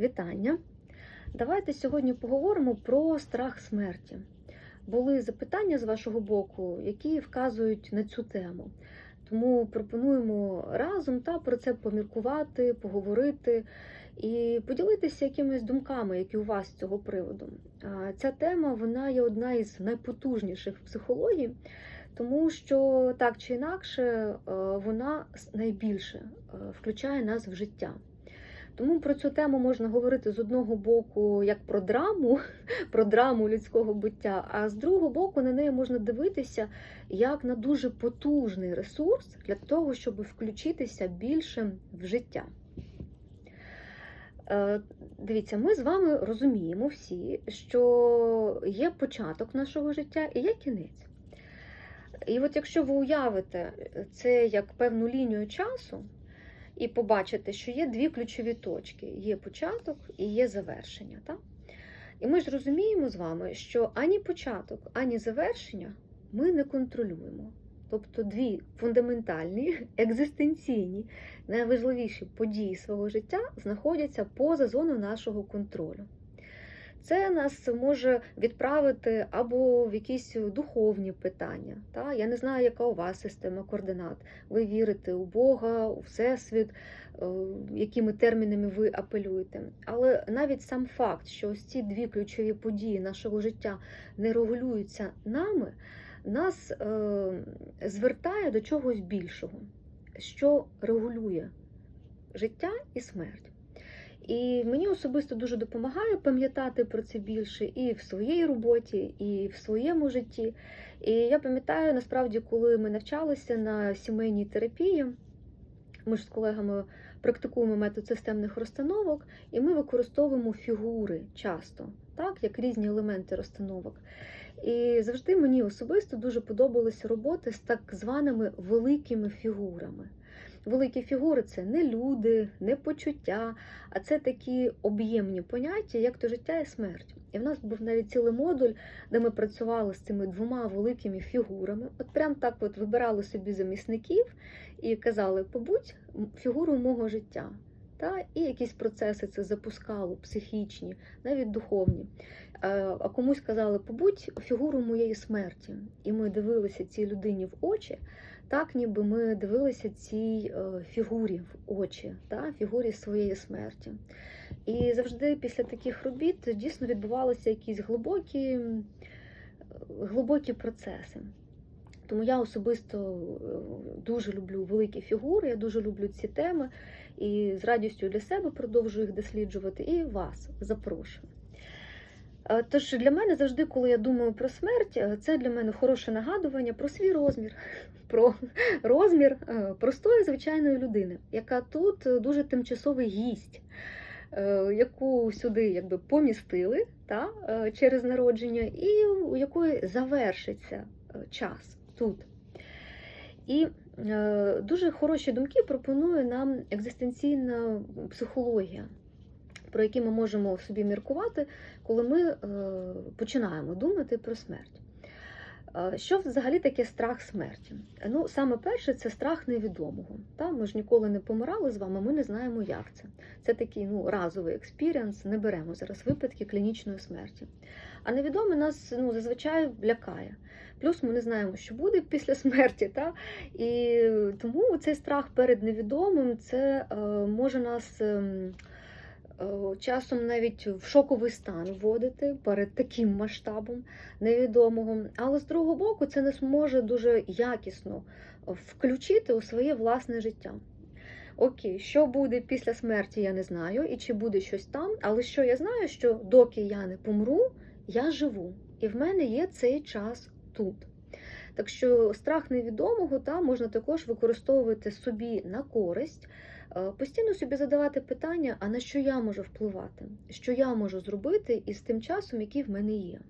Вітання! Давайте сьогодні поговоримо про страх смерті. Були запитання з вашого боку, які вказують на цю тему. Тому пропонуємо разом та про це поміркувати, поговорити і поділитися якимись думками, які у вас з цього приводу. Ця тема вона є одна із найпотужніших в психології, тому що так чи інакше е, вона найбільше е, включає нас в життя. Тому про цю тему можна говорити з одного боку як про драму, про драму людського буття, а з другого боку на неї можна дивитися як на дуже потужний ресурс для того, щоб включитися більше в життя. Е, Дивіться, ми з вами розуміємо всі, що є початок нашого життя і є кінець. І от якщо ви уявите це як певну лінію часу, і побачите, що є дві ключові точки: є початок і є завершення. Так? І ми ж розуміємо з вами, що ані початок, ані завершення ми не контролюємо. Тобто дві фундаментальні, екзистенційні, найважливіші події свого життя знаходяться поза зоною нашого контролю. Це нас може відправити або в якісь духовні питання. Та? Я не знаю, яка у вас система координат. Ви вірите у Бога, у Всесвіт, якими термінами ви апелюєте. Але навіть сам факт, що ось ці дві ключові події нашого життя не регулюються нами, нас е, звертає до чогось більшого, що регулює життя і смерть. І мені особисто дуже допомагає пам'ятати про це більше і в своїй роботі, і в своєму житті. І я пам'ятаю, насправді, коли ми навчалися на сімейній терапії, ми ж з колегами практикуємо метод системних розстановок, і ми використовуємо фігури часто, так, як різні елементи розстановок. І завжди мені особисто дуже подобалася роботи з так званими великими фігурами. Великі фігури це не люди, не почуття, а це такі об'ємні поняття, як то життя і смерть. І в нас був навіть цілий модуль, де ми працювали з цими двома великими фігурами. От прям так от вибирали собі замісників і казали, побудь фігурою мого життя. Та, І якісь процеси це запускало, психічні, навіть духовні. А комусь казали, побудь фігурою моєї смерті. І ми дивилися цій людині в очі, так ніби ми дивилися цій фігурі в очі, та, фігурі своєї смерті. І завжди після таких робіт дійсно відбувалися якісь глибокі, глибокі процеси. Тому я особисто дуже люблю великі фігури, я дуже люблю ці теми і з радістю для себе продовжую їх досліджувати, і вас запрошую. Тож для мене завжди, коли я думаю про смерть, це для мене хороше нагадування про свій розмір, про розмір простої звичайної людини, яка тут дуже тимчасовий гість, яку сюди якби помістили та, через народження, і у якої завершиться час тут. І дуже хороші думки пропонує нам екзистенційна психологія про які ми можемо собі міркувати, коли ми починаємо думати про смерть. Що взагалі таке страх смерті? Ну, саме перше, це страх невідомого. Та? Ми ж ніколи не помирали з вами, ми не знаємо, як це. Це такий ну, разовий експіріанс, не беремо зараз випадки клінічної смерті. А невідоме нас ну, зазвичай лякає. Плюс ми не знаємо, що буде після смерті. Та? І тому цей страх перед невідомим це е, може нас. Е, Часом навіть в шоковий стан вводити перед таким масштабом невідомого. Але з другого боку, це нас може дуже якісно включити у своє власне життя. Окей, що буде після смерті, я не знаю, і чи буде щось там, але що я знаю, що доки я не помру, я живу. І в мене є цей час тут. Так що страх невідомого та, можна також використовувати собі на користь. Постійно собі задавати питання, а на що я можу впливати, що я можу зробити із тим часом, який в мене є.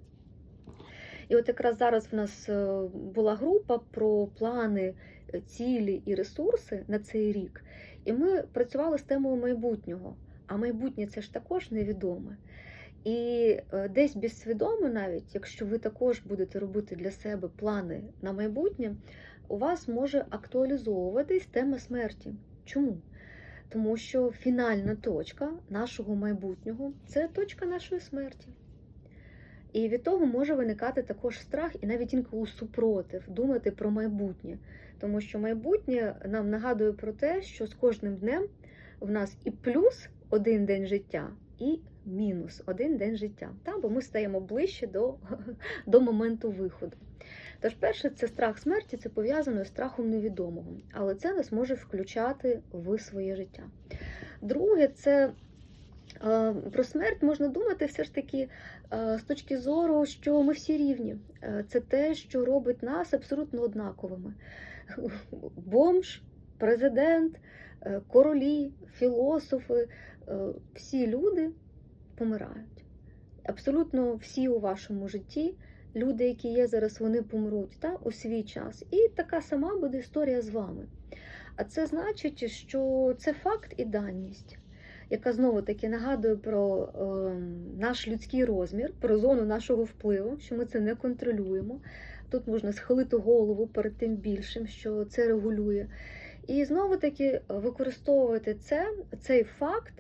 І от якраз зараз в нас е, була група про плани, е, цілі і ресурси на цей рік. І ми працювали з темою майбутнього. А майбутнє це ж також невідоме. І е, десь безсвідомо, навіть якщо ви також будете робити для себе плани на майбутнє, у вас може актуалізовуватись тема смерті. Чому? Тому що фінальна точка нашого майбутнього це точка нашої смерті. І від того може виникати також страх і навіть інколи супротив думати про майбутнє. Тому що майбутнє нам нагадує про те, що з кожним днем в нас і плюс один день життя, і мінус один день життя. Та? Бо ми стаємо ближче до, до моменту виходу. Тож, перше, це страх смерті, це пов'язано з страхом невідомого, але це нас може включати в своє життя. Друге, це е, про смерть можна думати все ж таки е, з точки зору, що ми всі рівні. Е, Це те, що робить нас абсолютно однаковими. Бомж, президент, королі, філософи, всі люди помирають. Абсолютно всі у вашому житті люди, які є зараз, вони помруть та, у свій час. І така сама буде історія з вами. А це значить, що це факт і даність, яка знову таки нагадує про е, наш людський розмір, про зону нашого впливу, що ми це не контролюємо. Тут можна схилити голову перед тим більшим, що це регулює. І знову таки використовувати це, цей факт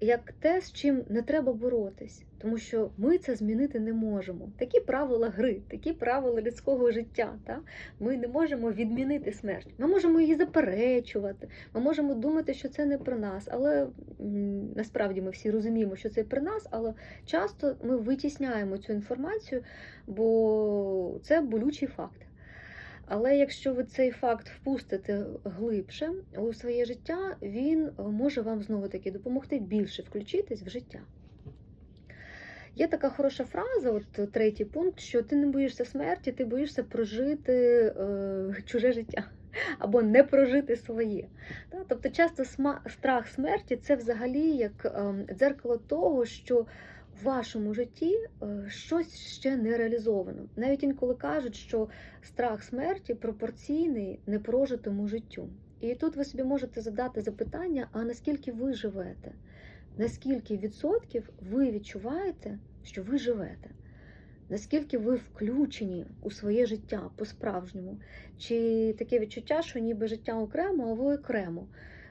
як те, з чим не треба боротись, тому що ми це змінити не можемо. Такі правила гри, такі правила людського життя. Та? Ми не можемо відмінити смерть. Ми можемо її заперечувати, ми можемо думати, що це не про нас, але насправді ми всі розуміємо, що це про нас, але часто ми витісняємо цю інформацію, бо це болючий факт. Але якщо ви цей факт впустите глибше у своє життя, він може вам знову таки допомогти більше включитись в життя. Є така хороша фраза, от третій пункт, що ти не боїшся смерті, ти боїшся прожити е, чуже життя або не прожити своє. Тобто, часто страх смерті це взагалі як е, дзеркало того, що в вашому житті е, щось ще не реалізовано. Навіть інколи кажуть, що страх смерті пропорційний непрожитому життю. І тут ви собі можете задати запитання: а наскільки ви живете? Наскільки відсотків ви відчуваєте, що ви живете? Наскільки ви включені у своє життя по-справжньому? Чи таке відчуття, що ніби життя окремо, а ви окремо?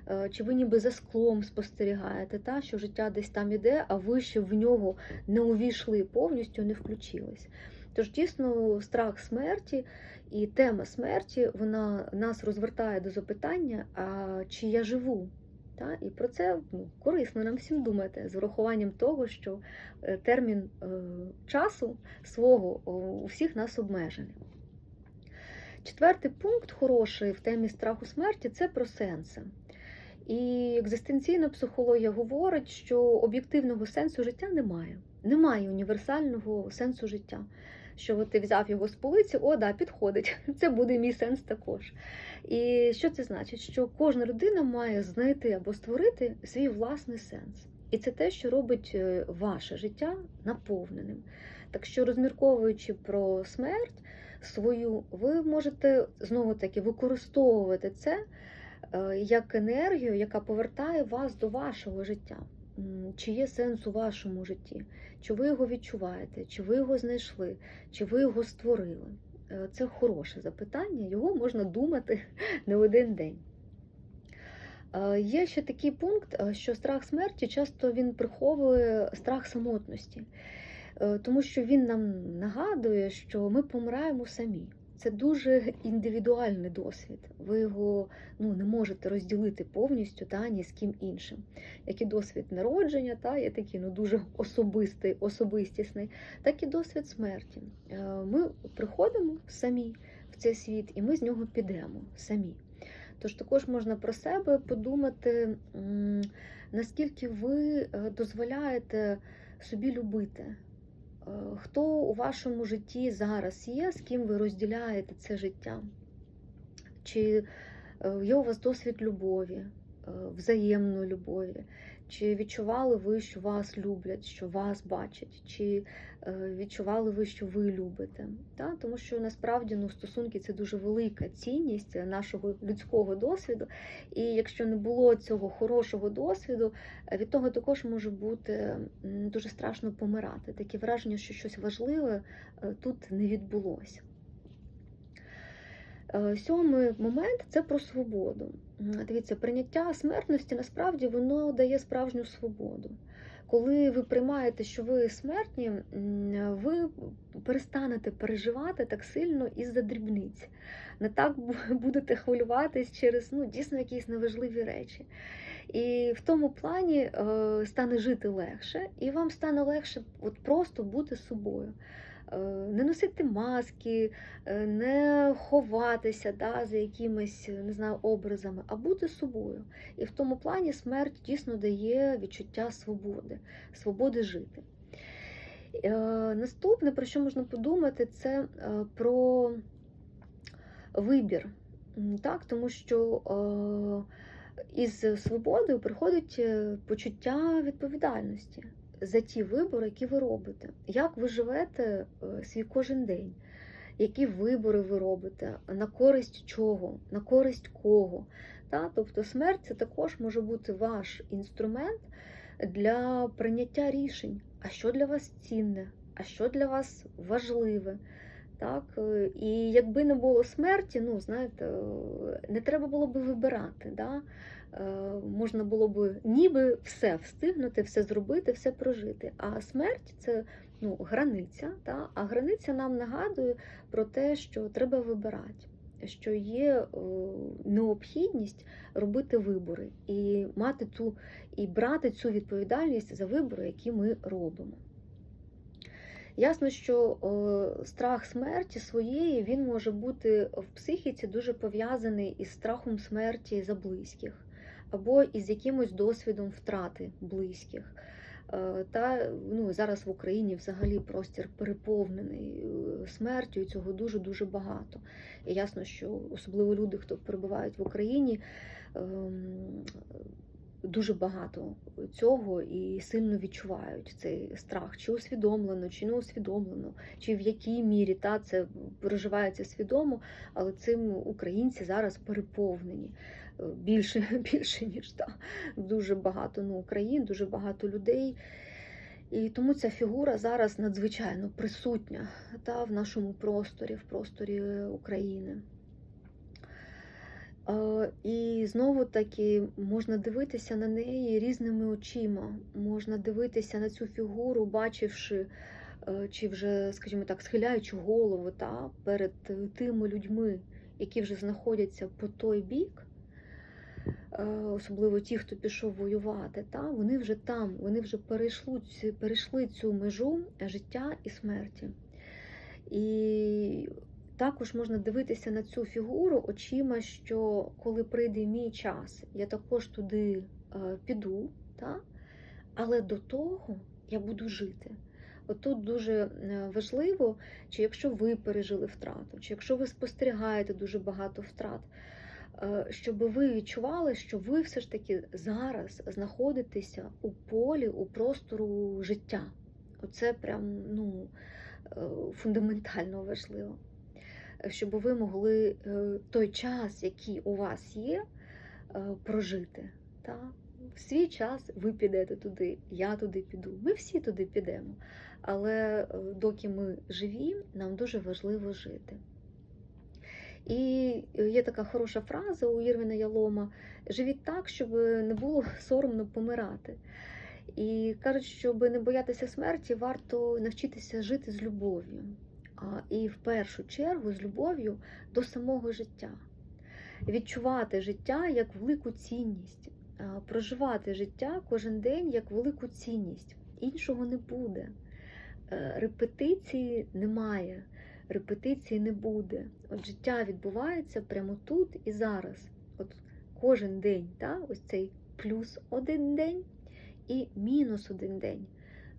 Е, Чи ви ніби за склом спостерігаєте, та, що життя десь там іде, а ви ще в нього не увійшли повністю, не включились? Тож дійсно страх смерті і тема смерті вона нас розвертає до запитання, а чи я живу? Та? І про це ну, корисно нам всім думати з урахуванням того, що е, термін е, часу свого у всіх нас обмежений. Четвертий пункт хороший в темі страху смерті це про сенси. І екзистенційна психологія говорить, що об'єктивного сенсу життя немає. Немає універсального сенсу життя. Що от ти взяв його з полиці, о, да, підходить. Це буде мій сенс також. І що це значить? Що кожна людина має знайти або створити свій власний сенс. І це те, що робить е, ваше життя наповненим. Так що, розмірковуючи про смерть свою, ви можете знову таки використовувати це як енергію, яка повертає вас до вашого життя. Чи є сенс у вашому житті? Чи ви його відчуваєте? Чи ви його знайшли? Чи ви його створили? Е, Це хороше запитання, його можна думати не один день. Е, Є ще такий пункт, е, що страх смерті часто він приховує страх самотності, Е, тому що він нам нагадує, що ми помираємо самі. Це дуже індивідуальний досвід. Ви його ну, не можете розділити повністю та ні з ким іншим. Як і досвід народження, та є такий ну, дуже особистий, особистісний, так і досвід смерті. Е, Ми приходимо самі в цей світ, і ми з нього підемо самі. Тож також можна про себе подумати, наскільки ви е, дозволяєте собі любити. Е, Хто у вашому житті зараз є, з ким ви розділяєте це життя? Чи е, є у вас досвід любові, е, взаємної любові? Чи відчували ви, що вас люблять, що вас бачать? Чи е, відчували ви, що ви любите? Та? Тому що насправді ну, стосунки це дуже велика цінність нашого людського досвіду. І якщо не було цього хорошого досвіду, е, від того також може бути дуже страшно помирати. Таке враження, що щось важливе е, тут не відбулося. Сьомий момент це про свободу. Дивіться, прийняття смертності насправді воно дає справжню свободу. Коли ви приймаєте, що ви смертні, ви перестанете переживати так сильно із-за дрібниць. Не так будете хвилюватись через ну, дійсно якісь неважливі речі. І в тому плані е, стане жити легше, і вам стане легше от просто бути собою. Е, Не носити маски, е, не ховатися да, за якимись не знаю, образами, а бути собою. І в тому плані смерть дійсно дає відчуття свободи, свободи жити. Е, Наступне, про що можна подумати, це про вибір. Так, тому що із свободою приходить почуття відповідальності за ті вибори, які ви робите. Як ви живете е, свій кожен день? Які вибори ви робите, на користь чого, на користь кого. Та? Тобто смерть це також може бути ваш інструмент для прийняття рішень, а що для вас цінне, а що для вас важливе. Так? е, І якби не було смерті, ну, знаєте, е, не треба було би вибирати. Да? Е, Можна було б ніби все встигнути, все зробити, все прожити. А смерть це ну, границя, та? а границя нам нагадує про те, що треба вибирати, що є е, необхідність робити вибори і мати ту і брати цю відповідальність за вибори, які ми робимо. Ясно, що е, страх смерті своєї він може бути в психіці дуже пов'язаний із страхом смерті за близьких, або із якимось досвідом втрати близьких. Е, Та ну, зараз в Україні взагалі простір переповнений е, смертю, і цього дуже-дуже багато. І ясно, що особливо люди, хто перебувають в Україні, ем, дуже багато цього і сильно відчувають цей страх, чи усвідомлено, чи не усвідомлено, чи в якій мірі та це переживається свідомо, але цим українці зараз переповнені е, більше, більше ніж та дуже багато ну, Україн, дуже багато людей. І тому ця фігура зараз надзвичайно присутня та, в нашому просторі, в просторі України. І знову таки можна дивитися на неї різними очима. Можна дивитися на цю фігуру, бачивши, е, чи вже, скажімо так, схиляючи голову та, перед тими людьми, які вже знаходяться по той бік, е, особливо ті, хто пішов воювати, та, вони вже там, вони вже перейшли, перейшли цю межу життя і смерті. І також можна дивитися на цю фігуру очима, що коли прийде мій час, я також туди е, піду, та? але до того я буду жити. От тут дуже е, важливо, чи якщо ви пережили втрату, чи якщо ви спостерігаєте дуже багато втрат, е, щоб ви відчували, що ви все ж таки зараз знаходитеся у полі, у простору життя. Оце прям ну, фундаментально важливо щоб ви могли е, той час, який у вас є, е, прожити. Та? В свій час ви підете туди, я туди піду. Ми всі туди підемо. Але е, доки ми живі, нам дуже важливо жити. І є така хороша фраза у Ірвіна Ялома: живіть так, щоб не було соромно помирати. І кажуть, щоб не боятися смерті, варто навчитися жити з любов'ю. І в першу чергу з любов'ю до самого життя. Відчувати життя як велику цінність, проживати життя кожен день як велику цінність. Іншого не буде. Е, Репетиції немає, репетиції не буде. От життя відбувається прямо тут і зараз. От кожен день, та, ось цей плюс один день і мінус один день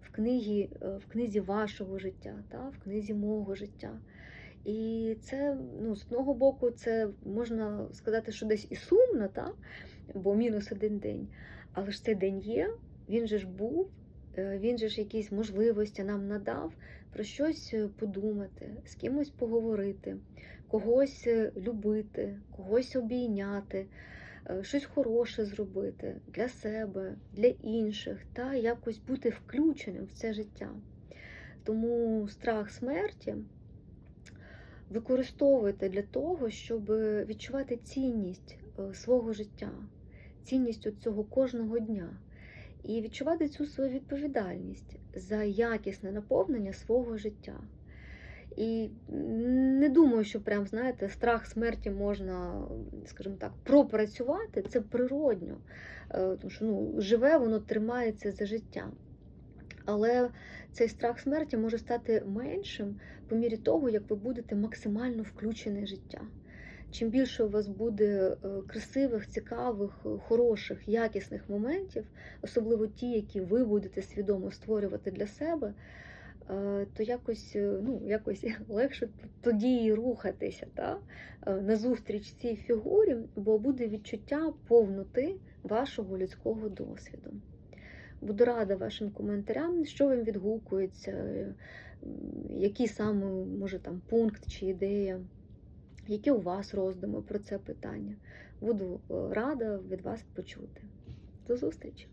в книгі, е, в книзі вашого життя, та, в книзі мого життя. І це, ну, з одного боку, це можна сказати, що десь і сумно, та? бо мінус один день. Але ж цей день є, він же ж був, е, він же ж якісь можливості нам надав про щось е, подумати, з кимось поговорити, когось любити, когось обійняти, щось хороше зробити для себе, для інших, та якось бути включеним в це життя. Тому страх смерті використовуйте для того, щоб відчувати цінність е, свого життя, цінність цього кожного дня і відчувати цю свою відповідальність за якісне наповнення свого життя. І не думаю, що прям, знаєте, страх смерті можна, скажімо так, пропрацювати. Це природньо, Е, тому що ну, живе, воно тримається за життя. Але цей страх смерті може стати меншим по мірі того, як ви будете максимально включені в життя. Чим більше у вас буде е, красивих, цікавих, хороших, якісних моментів, особливо ті, які ви будете свідомо створювати для себе, то якось, е, ну, якось легше тоді і рухатися та? е, назустріч цій фігурі, бо буде відчуття повноти вашого людського досвіду. Буду рада вашим коментарям, що вам відгукується, е, який саме, може, там пункт чи ідея, які у вас роздуми про це питання. Буду е, рада від вас почути. До зустрічі!